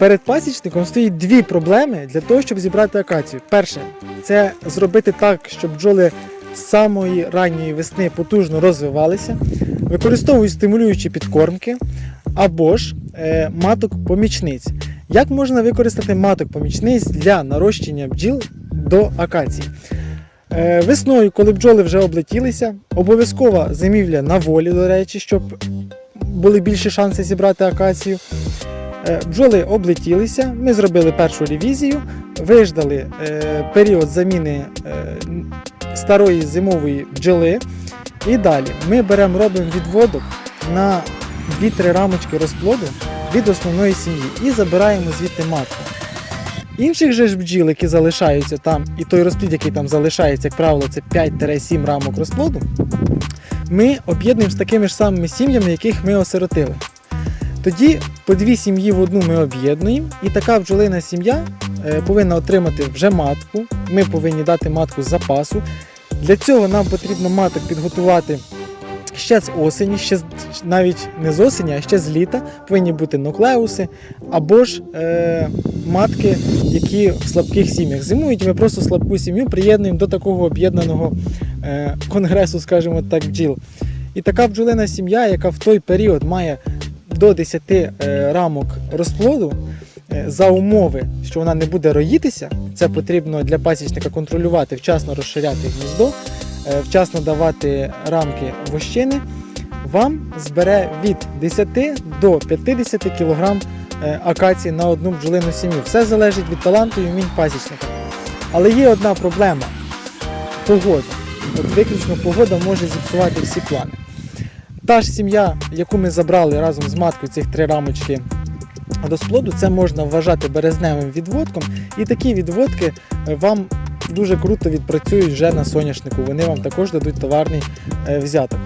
Перед пасічником стоїть дві проблеми для того, щоб зібрати акацію. Перше, це зробити так, щоб бджоли з самої ранньої весни потужно розвивалися, використовують стимулюючі підкормки або ж е, маток помічниць. Як можна використати маток помічниць для нарощення бджіл до акації? Е, Весною, коли бджоли вже облетілися, обов'язкова зимівля на волі, до речі, щоб були більші шанси зібрати акацію. Е, Бджоли облетілися, ми зробили першу ревізію, виждали е, період заміни е, старої зимової бджоли. І далі ми беремо, робимо відводок на 2-3 рамочки розплоду від основної сім'ї і забираємо звідти матку. Інших же ж бджіл, які залишаються там, і той розплід, який там залишається, як правило, це 5-7 рамок розплоду, ми об'єднуємо з такими ж самими сім'ями, яких ми осиротили. Тоді по дві сім'ї в одну ми об'єднуємо, і така бджолина сім'я е, повинна отримати вже матку. Ми повинні дати матку з запасу. Для цього нам потрібно маток підготувати ще з осені, ще з- навіть не з осені, а ще з літа. Повинні бути нуклеуси або ж е, матки, які в слабких сім'ях зимують. Ми просто слабку сім'ю приєднуємо до такого об'єднаного е, конгресу, скажімо так, бджіл. І така бджолина сім'я, яка в той період має до 10 е, рамок розплоду, е, за умови, що вона не буде роїтися, це потрібно для пасічника контролювати, вчасно розширяти гніздо, е, вчасно давати рамки вощини, вам збере від 10 до 50 кг акації на одну бджолину сім'ю. Все залежить від таланту і вмінь пасічника. Але є одна проблема погода. От виключно погода може зіпсувати всі плани. Та ж сім'я, яку ми забрали разом з маткою цих три рамочки розплоду, це можна вважати березневим відводком, і такі відводки е, вам дуже круто відпрацюють вже на соняшнику. Вони вам також дадуть товарний е, взяток.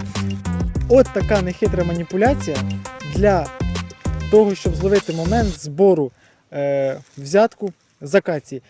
От така нехитра маніпуляція для того, щоб зловити момент збору е, взятку з акації.